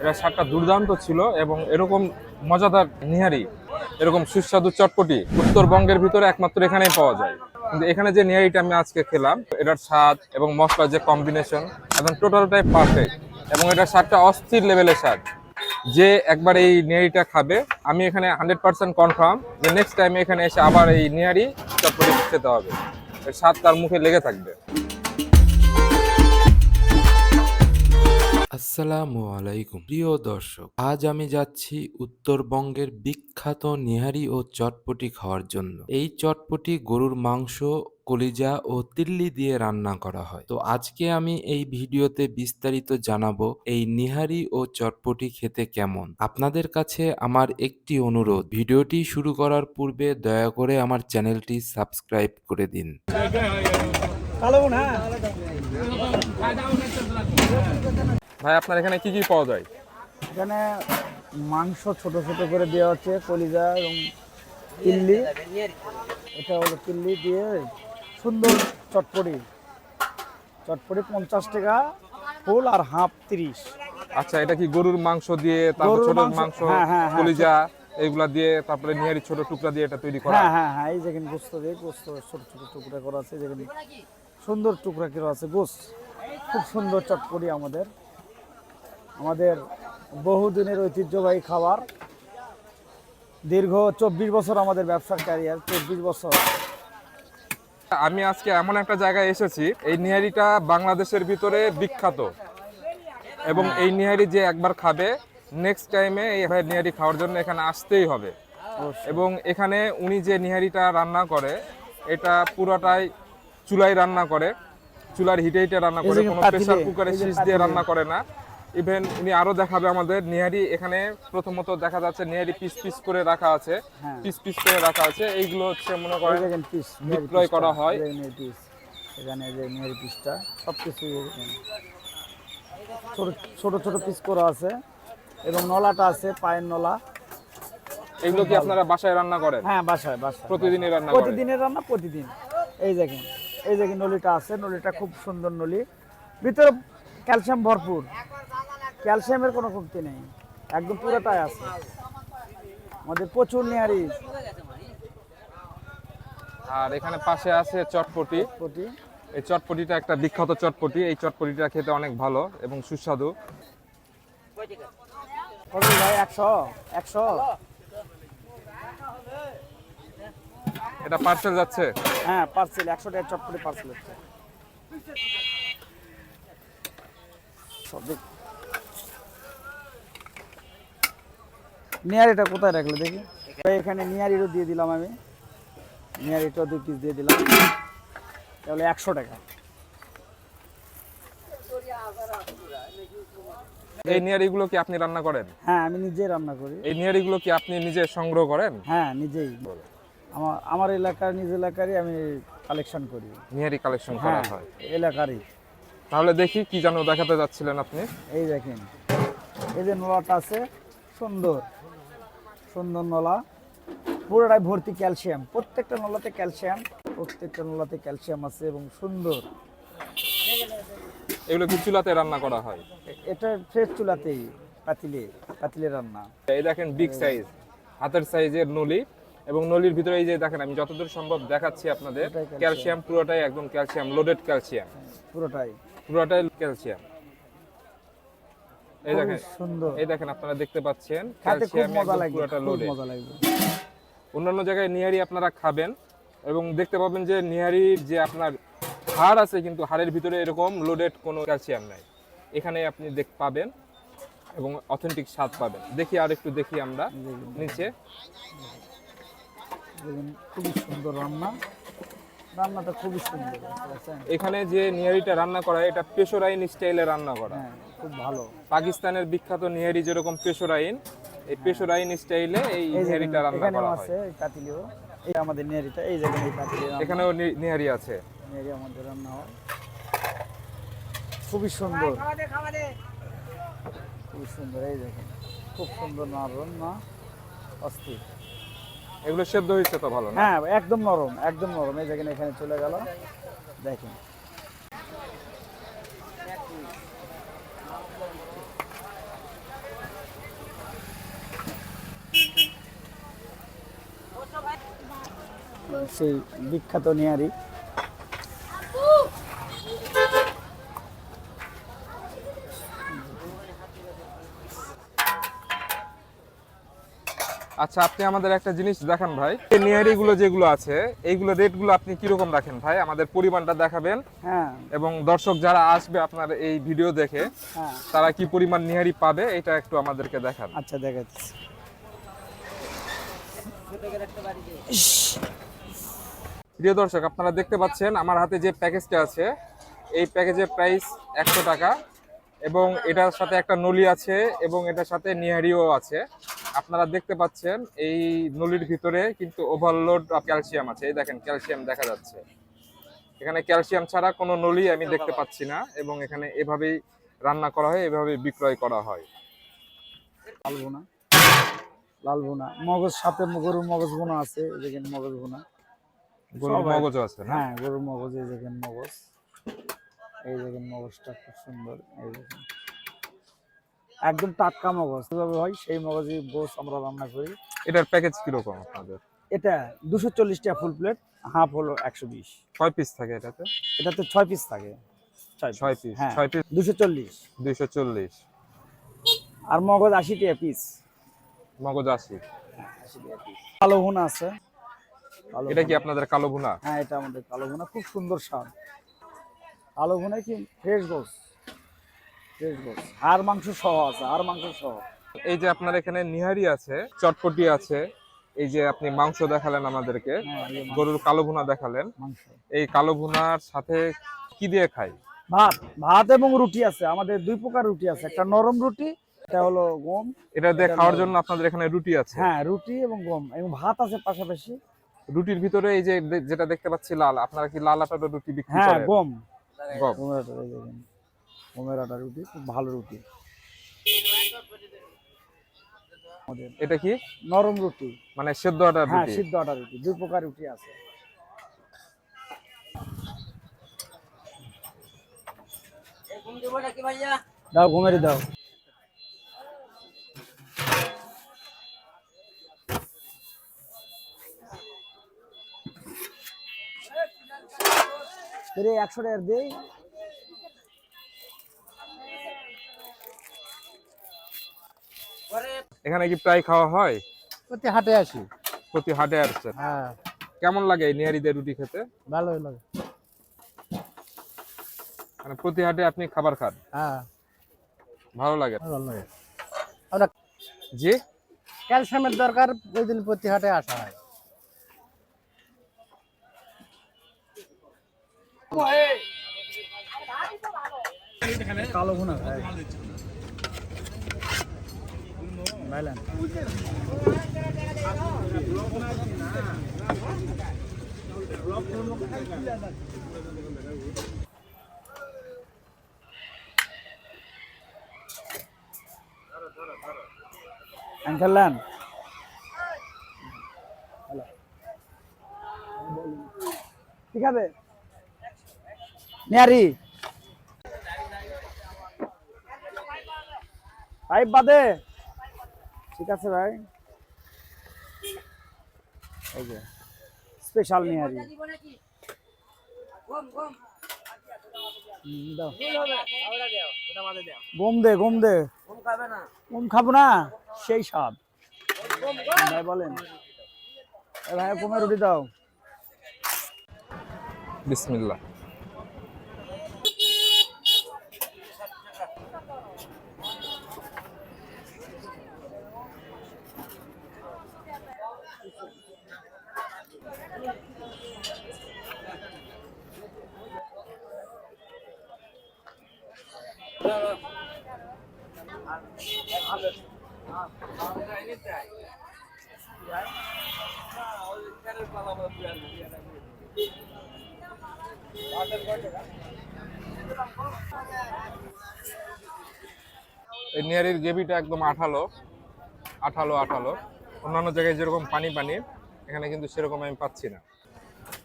এটা স্বাদটা দুর্দান্ত ছিল এবং এরকম মজাদার নিহারি, এরকম সুস্বাদু চটপটি উত্তরবঙ্গের ভিতরে একমাত্র এখানেই পাওয়া যায়। কিন্তু এখানে যে নিহারিটা আমি আজকে খেলাম, এটার স্বাদ এবং মশলার যে কম্বিনেশন এবং টোটালটাই পারফেক্ট এবং এটার স্বাদটা অস্থির লেভেলের স্বাদ। যে একবার এই নিহারিটা খাবে, আমি এখানে হান্ড্রেড পার্সেন্ট কনফার্ম যে নেক্সট টাইমে এখানে এসে আবার এই নিহারি চটপটি খেতে হবে। এর স্বাদ তার মুখে লেগে থাকবে। আসসালামু আলাইকুম। প্রিয় দর্শক, আজ আমি যাচ্ছি উত্তরবঙ্গের বিখ্যাত নিহারি ও চটপটি খাওয়ার জন্য। এই চটপটি গরুর মাংস, কলিজা ও তিল্লি দিয়ে রান্না করা হয়। তো আজকে আমি এই ভিডিওতে বিস্তারিত জানাব এই নিহারি ও চটপটি খেতে কেমন। আপনাদের কাছে আমার একটি অনুরোধ, ভিডিওটি শুরু করার পূর্বে দয়া করে আমার চ্যানেলটি সাবস্ক্রাইব করে দিন। ভাই আপনার এখানে কি কি পাওয়া যায়? এখানে মাংস ছোট ছোট করে দেওয়া হচ্ছে কলিজা এবং কিল্লি এটা হলো কিল্লি দিয়ে সুন্দর চটপটি। চটপটি পঞ্চাশ টাকা ফুল আর হাফ তিরিশ। আচ্ছা এটা কি গরুর মাংস দিয়ে তারপর ছোট মাংস, মাংস হ্যাঁ, হ্যাঁ, হ্যাঁ। কলিজা এগুলা দিয়ে তারপরে নিহারি ছোট টুকরা দিয়ে এটা তৈরি করা হ্যাঁ হ্যাঁ? হ্যাঁ এই যেখানে গোস্ত দিয়ে গোস্ত ছোট ছোট টুকরা করা আছে যেখানে সুন্দর টুকরা করা আছে গোস্ত। খুব সুন্দর চটপটি আমাদের। আমাদের বহুদিনের ঐতিহ্যবাহী খাবার। দীর্ঘ চব্বিশ বছর আমাদের ব্যবসার ক্যারিয়ার চব্বিশ বছর। আমি আজকে এমন একটা জায়গায় এসেছি এই নিহারিটা বাংলাদেশের ভিতরে বিখ্যাত। এবং এই নিহারি যে একবার খাবে নেক্সট টাইমে এই নিহারি খাওয়ার জন্য এখানে আসতেই হবে। এবং এখানে উনি যে নিহারিটা রান্না করে এটা পুরোটাই চুলায় রান্না করে চুলার হিটে হিটে রান্না করে কোনো প্রেসার কুকারে শীষ দিয়ে রান্না করে না। ইভেন উনি আরও দেখাবে আমাদের। নিহারি এখানে প্রথমত দেখা যাচ্ছে নিহারি পিস পিস করে রাখা আছে। হ্যাঁ। পিস পিস করে রাখা আছে। এইগুলো হচ্ছে মনে করেন পিস বিক্রয় করা হয়। পিস এখানে যে নিয়ের পিসটা সব কিছু ছোট ছোট ছোট পিস করা আছে। এবং নলাটা আছে পায়ের নলা। এগুলো কি আপনারা বাসায় রান্না করেন? হ্যাঁ বাসায় বাসায় প্রতিদিনই রান্না প্রতিদিনের রান্না প্রতিদিন। এই দেখেন এই দেখেন নলিটা আছে। নলিটা খুব সুন্দর নলি। ভিতরে ক্যালসিয়াম ভরপুর। ক্যালসিয়ামের কোনো কমতি নেই। একদম পুরোটাই আছে। আমাদের প্রচুর নেহারি। আর এখানে পাশে আছে চটপটি। প্রতি এই চটপটিটা একটা বিখ্যাত চটপটি। এই চটপটিটা খেতে অনেক ভালো এবং সুস্বাদু। ভাই? একশো? একশো? এটা পার্সেল যাচ্ছে? হ্যাঁ পার্সেল একশো টাকা চটপটি পার্সেল হচ্ছে সব দেখ- নিয়ারিটা কোথায় রাখলে দেখি? এখানে নিয়ারিরও দিয়ে দিলাম আমি। নিয়ারিটাও দুই পিস দিয়ে দিলাম। তাহলে একশো টাকা। এই নিয়ারিগুলো কি আপনি রান্না করেন? হ্যাঁ আমি নিজেই রান্না করি। এই নিয়ারিগুলো কি আপনি নিজে সংগ্রহ করেন? হ্যাঁ নিজেই। আমার আমার এলাকার নিজ এলাকারই আমি কালেকশন করি। নিহারি কালেকশন করা হ্যাঁ হয়। এলাকারই। তাহলে দেখি কি যেন দেখাতে যাচ্ছিলেন আপনি। এই দেখেন। এই যে নলাটা আছে সুন্দর। সুন্দর নলা। পুরোটাই ভর্তি ক্যালসিয়াম। প্রত্যেকটা নলাতে ক্যালসিয়াম প্রত্যেকটা নলাতে ক্যালসিয়াম আছে এবং সুন্দর। এগুলো কি চুলাতে রান্না করা হয়? এটা ফ্রেশ চুলাতেই পাতিলে পাতিলে রান্না। এই দেখেন বিগ সাইজ হাতের সাইজের নলি এবং নলির ভিতরে এই যে দেখেন আমি যতদূর সম্ভব দেখাচ্ছি আপনাদের ক্যালসিয়াম। পুরোটাই একদম ক্যালসিয়াম লোডেড ক্যালসিয়াম। পুরোটাই। পুরোটাই ক্যালসিয়াম। এই দেখেন সুন্দর। এই দেখেন আপনারা দেখতে পাচ্ছেন খাতে খুব মজা লাগবে পুরোটা লাগবে। অন্যান্য জায়গায় নিহারি আপনারা খাবেন এবং দেখতে পাবেন যে নিহারির যে আপনার হাড় আছে কিন্তু হাড়ের ভিতরে এরকম লোডেড কোনো ক্যালসিয়াম নাই। এখানে আপনি দেখ পাবেন এবং অথেন্টিক স্বাদ পাবেন। দেখি আর একটু দেখি আমরা নিচে। খুবই সুন্দর রান্না। রান্নাটা খুবই সুন্দর এখানে যে নিহারিটা রান্না করা এটা পেশোরাইন স্টাইলে রান্না করা। হ্যাঁ। খুব ভালো। পাকিস্তানের বিখ্যাত নিহারি যেরকম পেশোরাইন এই পেশোরাইন স্টাইলে এই নিহারিটা রান্না করা হয়। আছে এই এই আমাদের নেয়ারিটা এই জায়গায় এই রান্না। এখানেও নিহারি আছে। নেয়ারি আমাদের রান্না হয়। খুবই সুন্দর। খুবই সুন্দর এই দেখেন। খুব সুন্দর না রান্না অস্থির। এগুলো সেদ্ধ হয়েছে তো ভালো না? হ্যাঁ একদম নরম একদম নরম। এই দেখেন এখানে চলে গেল। দেখেন। সেই বিখ্যাত নিয়ারি আচ্ছা আপনি আমাদের একটা জিনিস দেখান ভাই। এই নিহারি গুলো যেগুলো আছে এইগুলো রেটগুলো আপনি কীরকম রাখেন ভাই? আমাদের পরিমাণটা দেখাবেন। হ্যাঁ। এবং দর্শক যারা আসবে আপনার এই ভিডিও দেখে হ্যাঁ। তারা কি পরিমাণ নিহারি পাবে এটা একটু আমাদেরকে দেখান। আচ্ছা দেখাচ্ছি। প্রিয় দর্শক, আপনারা দেখতে পাচ্ছেন আমার হাতে যে প্যাকেজটা আছে, এই প্যাকেজের প্রাইস একশো টাকা এবং এটার সাথে একটা নলি আছে এবং এটার সাথে নিহারিও আছে। আপনারা দেখতে পাচ্ছেন এই নলির ভিতরে কিন্তু ওভারলোড ক্যালসিয়াম আছে। এই দেখেন ক্যালসিয়াম দেখা যাচ্ছে। এখানে ক্যালসিয়াম ছাড়া কোনো নলি আমি দেখতে পাচ্ছি না এবং এখানে এভাবেই রান্না করা হয়, এভাবেই বিক্রয় করা হয়। লাল বোনা লাল বোনা মগজ, সাথে গরুর মগজ বোনা আছে দেখেন মগজ বোনা গরুর মগজও আছে না? হ্যাঁ গরুর মগজ এই দেখেন মগজ। এই দেখেন মগজটা খুব সুন্দর এই দেখেন। একদম টাটকা মগজ কীভাবে হয়? সেই মগজই গোস আমরা রান্না করি। এটার প্যাকেজ কীরকম আপনাদের? এটা দুশো চল্লিশ টাকা ফুল প্লেট হাফ হলো একশো বিশ। ছয় পিস থাকে এটাতে? এটাতে ছয় পিস থাকে। ছয় পিস হ্যাঁ ছয় পিস দুশো চল্লিশ। দুইশো চল্লিশ। আর মগজ আশি টাকা পিস মগজ আশি। কালো ভুনা আছে। কালো এটা কি আপনাদের কালো ভুনা? হ্যাঁ এটা আমাদের কালো ভুনা। খুব সুন্দর স্বাদ। কালো ভুনা কি? ফ্রেশ গোস। ফ্রেশ গোস। আর মাংস সহ আছে আর মাংস সহ। এই যে আপনার এখানে নিহারি আছে চটপটি আছে এই যে আপনি মাংস দেখালেন আমাদেরকে হ্যাঁ গরুর কালো ভুনা দেখালেন। এই কালো ভুনার সাথে কি দিয়ে খাই? ভাত ভাত এবং রুটি আছে। আমাদের দুই প্রকার রুটি আছে। একটা নরম রুটি এটা হলো গম। এটা দিয়ে খাওয়ার জন্য আপনাদের এখানে রুটি আছে? হ্যাঁ রুটি এবং গম। এবং ভাত আছে পাশাপাশি। রুটির ভিতরে এই যে যেটা দেখতে পাচ্ছি লাল আপনারা কি লাল আটার রুটি বিক্রি করেন? হ্যাঁ গম। গম। গমের আটা আটা রুটি খুব ভালো রুটি। এটা কি? নরম রুটি। মানে সেদ্ধ আটার হ্যাঁ রুটি। সিদ্ধ আটা রুটি দুই প্রকার রুটি আছে। দাও ঘুমেরি দাও। একশো টাকার দেই। এখানে কি প্রায় খাওয়া হয়? প্রতি হাটে আসি। প্রতি হাটে আসছে হ্যাঁ। কেমন লাগে এই নিহারিদের রুটি খেতে? ভালোই লাগে। মানে প্রতি হাটে আপনি খাবার খান? হ্যাঁ। ভালো লাগে। ভালো লাগে। আমরা জি? ক্যালসিয়ামের দরকার ওই দিন প্রতি হাটে আসা হয়। কালো ভুনা খায় ভাইলেন খেললেন ঠিক আছে নিয়ারি ভাই বাদে। ঠিক আছে ভাই। স্পেশাল দে খাব না? সেই সব ভাই, বলেন। ভাই রুটি দাও। বিসমিল্লাহ। এই নিয়ারির গ্রেভিটা একদম আঠালো আঠালো আঠালো। অন্যান্য জায়গায় যেরকম পানি পানি, এখানে কিন্তু সেরকম আমি পাচ্ছি না।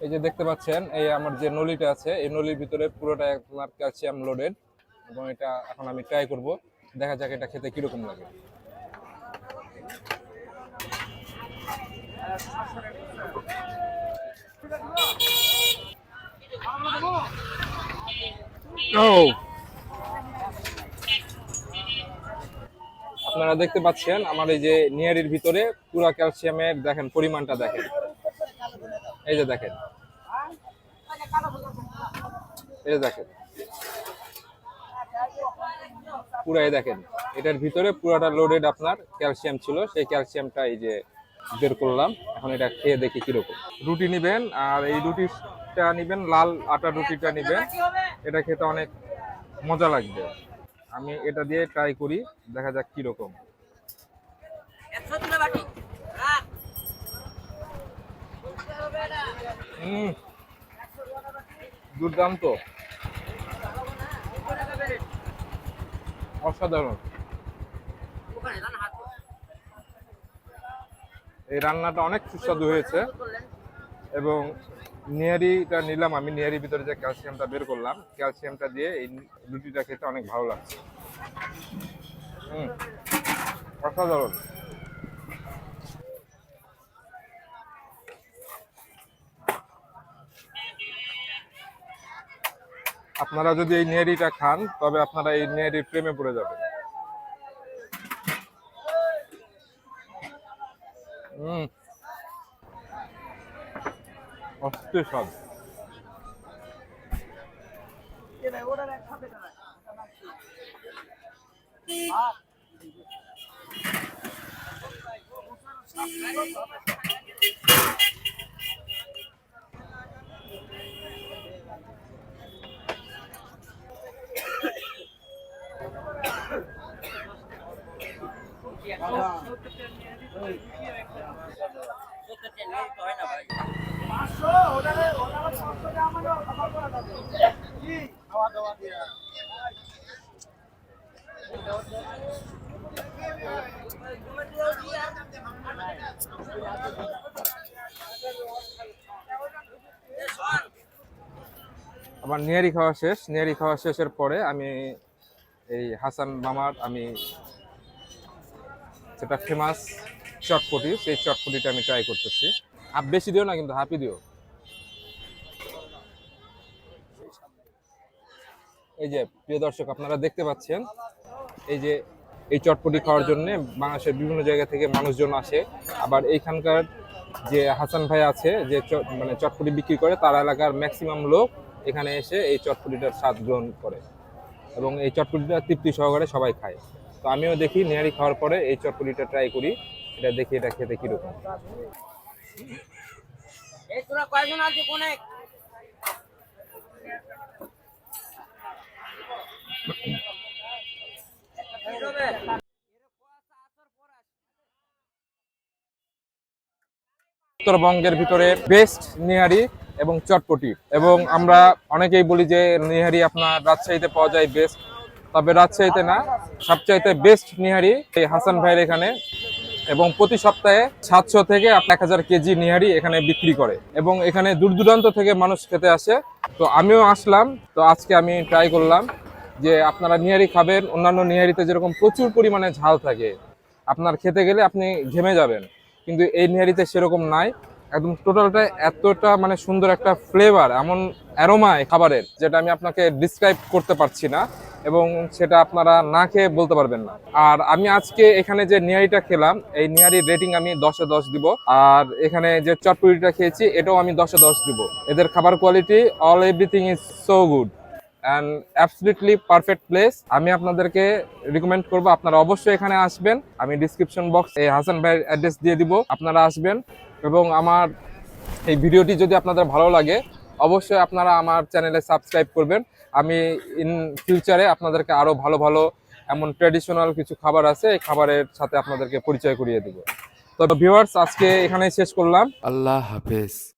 এই যে দেখতে পাচ্ছেন, এই আমার যে নলিটা আছে, এই নলির ভিতরে পুরোটা আপনার ক্যালসিয়াম লোডেড এবং এটা এখন আমি ট্রাই করব। দেখা যাক এটা খেতে কীরকম লাগে। ও আপনারা দেখতে পাচ্ছেন আমার এই যে নিয়ারির ভিতরে পুরা ক্যালসিয়ামের দেখেন, পরিমাণটা দেখেন। এই যে দেখেন। এই দেখেন। পুরাই দেখেন। এটার ভিতরে পুরাটা লোডেড আপনার ক্যালসিয়াম ছিল, সেই ক্যালসিয়ামটা এই যে বের করলাম। এখন এটা খেয়ে দেখি কীরকম। রুটি নিবেন, আর এই রুটিটা নিবেন, লাল আটা রুটিটা নিবেন। এটা খেতে অনেক মজা লাগবে। আমি এটা দিয়ে ট্রাই করি, দেখা যাক কীরকম। দুর্দান্ত। অসাধারণ। এই রান্নাটা অনেক সুস্বাদু হয়েছে। এবং নিয়ারিটা নিলাম আমি নিয়ারির ভিতরে যে ক্যালসিয়ামটা বের করলাম, ক্যালসিয়ামটা দিয়ে এই রুটিটা খেতে অনেক ভালো লাগছে। হুম, অসাধারণ। আপনারা যদি এই নেয়ারিটা খান, তবে আপনারা এই নেয়ারির প্রেমে পড়ে যাবেন। হুম। অস্থির স্বাদ। আমার নিয়ারি খাওয়া শেষ। নিয়ারি খাওয়া শেষের পরে আমি এই হাসান মামার, আমি যেটা ফেমাস চটপটি, সেই চটপটিটা আমি ট্রাই করতেছি। হাফ বেশি দিও না, কিন্তু হাফই দিও। এই যে, প্রিয় দর্শক, আপনারা দেখতে পাচ্ছেন, এই যে, এই চটপটি খাওয়ার জন্য বাংলাদেশের বিভিন্ন জায়গা থেকে মানুষজন আসে। আবার এইখানকার যে হাসান ভাই আছে, যে মানে চটপটি বিক্রি করে, তার এলাকার ম্যাক্সিমাম লোক এখানে এসে এই চটপটিটার স্বাদ গ্রহণ করে। এবং এই চটপটিটা তৃপ্তি সহকারে সবাই খায়। তো আমিও দেখি, নেহারি খাওয়ার পরে এই চটপটিটা ট্রাই করি। এটা দেখি এটা খেতে কীরকম? উত্তরবঙ্গের ভিতরে বেস্ট নিহারি এবং চটপটি। এবং আমরা অনেকেই বলি যে নিহারি আপনার রাজশাহীতে পাওয়া যায় বেস্ট তবে রাজশাহীতে না সবচাইতে বেস্ট নিহারি এই হাসান ভাইয়ের এখানে। এবং প্রতি সপ্তাহে সাতশো থেকে এক হাজার কেজি নিহারি এখানে বিক্রি করে। এবং এখানে দূর দূরান্ত থেকে মানুষ খেতে আসে। তো আমিও আসলাম। তো আজকে আমি ট্রাই করলাম যে আপনারা নিহারি খাবেন, অন্যান্য নিহারিতে যেরকম প্রচুর পরিমাণে ঝাল থাকে। আপনার খেতে গেলে আপনি ঘেমে যাবেন। কিন্তু এই নিহারিতে সেরকম নাই। একদম টোটালটা এতটা মানে সুন্দর একটা ফ্লেভার এমন অ্যারোমায় খাবারের, যেটা আমি আপনাকে ডিসক্রাইব করতে পারছি না এবং সেটা আপনারা না খেয়ে বলতে পারবেন না। আর আমি আজকে এখানে যে নিয়ারিটা খেলাম, এই নিয়ারির রেটিং আমি দশে দশ দিব। আর এখানে যে চটপুরিটা খেয়েছি, এটাও আমি দশে দশ দিব। এদের খাবার quality all everything is so good and absolutely perfect place. আমি আপনাদেরকে রিকমেন্ড করব, আপনারা অবশ্যই এখানে আসবেন। আমি ডিসক্রিপশন বক্স এই হাসান ভাইয়ের অ্যাড্রেস দিয়ে দিব, আপনারা আসবেন। এবং আমার এই ভিডিওটি যদি আপনাদের ভালো লাগে, অবশ্যই আপনারা আমার চ্যানেলে সাবস্ক্রাইব করবেন। আমি ইন ফিউচারে আপনাদেরকে আরও ভালো ভালো এমন ট্র্যাডিশনাল কিছু খাবার আছে, এই খাবারের সাথে আপনাদেরকে পরিচয় করিয়ে দেবো। তো ভিউয়ার্স, আজকে এখানেই শেষ করলাম। আল্লাহ হাফেজ।